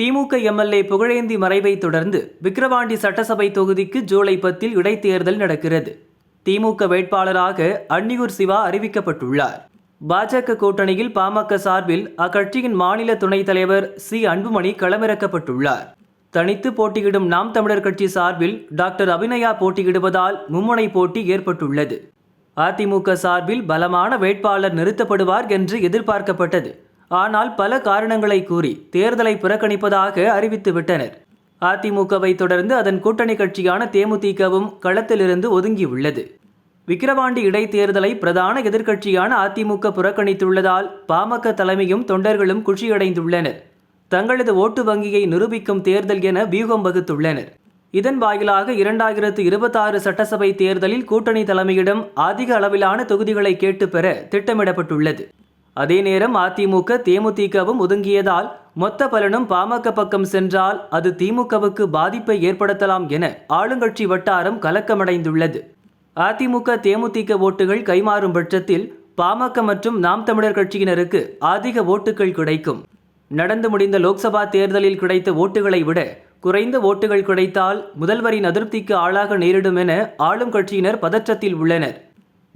திமுக MLA Pugazhendhi மறைவை தொடர்ந்து விக்கிரவாண்டி சட்டசபை தொகுதிக்கு ஜூலை பத்தில் இடைத்தேர்தல் நடக்கிறது. திமுக வேட்பாளராக அன்னியூர் சிவா அறிவிக்கப்பட்டுள்ளார். பாஜக கூட்டணியில் பாமக சார்பில் அக்கட்சியின் மாநில துணைத் தலைவர் சி. அன்புமணி களமிறக்கப்பட்டுள்ளார். தனித்து போட்டியிடும் நாம் தமிழர் கட்சி சார்பில் டாக்டர் அபிநயா போட்டியிடுவதால் மும்முனை போட்டி ஏற்பட்டுள்ளது. அதிமுக சார்பில் பலமான வேட்பாளர் நிறுத்தப்படுவார் என்று எதிர்பார்க்கப்பட்டது. ஆனால் பல காரணங்களை கூறி தேர்தலை புறக்கணிப்பதாக அறிவித்துவிட்டனர் அதிமுகவை தொடர்ந்து அதன் கூட்டணி கட்சியான தேமுதிகவும் களத்திலிருந்து ஒதுங்கியுள்ளது. விக்கிரவாண்டி இடைத்தேர்தலை பிரதான எதிர்க்கட்சியான அதிமுக புறக்கணித்துள்ளதால் பாமக தலைமையும் தொண்டர்களும் குஷியடைந்துள்ளனர். தங்களது ஓட்டு வங்கியை நிரூபிக்கும் தேர்தல் என வியூகம் வகுத்துள்ளனர். இதன் வாயிலாக இரண்டாயிரத்து இருபத்தாறு சட்டசபை தேர்தலில் கூட்டணி தலைமையிடம் அதிக அளவிலான தொகுதிகளை கேட்டு பெற திட்டமிடப்பட்டுள்ளது. அதே நேரம் அதிமுக தேமுதிகவும் ஒதுங்கியதால் மொத்த பலனும் பாமக பக்கம் சென்றால் அது திமுகவுக்கு பாதிப்பை ஏற்படுத்தலாம் என ஆளுங்கட்சி வட்டாரம் கலக்கமடைந்துள்ளது. அதிமுக தேமுதிக ஓட்டுகள் கைமாறும் பட்சத்தில் பாமக மற்றும் நாம் தமிழர் கட்சியினருக்கு அதிக ஓட்டுகள் கிடைக்கும். நடந்து முடிந்த லோக்சபா தேர்தலில் கிடைத்த ஓட்டுகளை விட குறைந்த ஓட்டுகள் கிடைத்தால் முதல்வரின் அதிருப்திக்கு ஆளாக நேரிடும் என ஆளும் கட்சியினர் பதற்றத்தில் உள்ளனர்.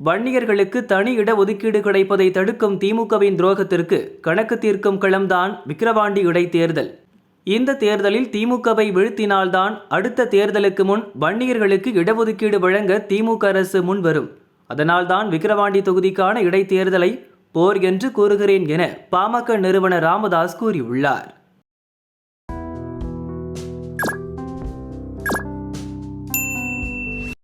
வன்னியர்களுக்கு தனி இட ஒதுக்கீடு கிடைப்பதை தடுக்கும் திமுகவின் துரோகத்திற்கு கணக்கு தீர்க்கும் களம்தான் விக்கிரவாண்டி இடைத்தேர்தல். இந்த தேர்தலில் திமுகவை வீழ்த்தினால்தான் அடுத்த தேர்தலுக்கு முன் வன்னியர்களுக்கு இடஒதுக்கீடு வழங்க திமுக அரசு முன் வரும் அதனால்தான் விக்கிரவாண்டி தொகுதிக்கான இடைத்தேர்தலை போர் என்று கூறுகிறேன் என பாமக நிறுவனர் ராமதாஸ் கூறியுள்ளார்.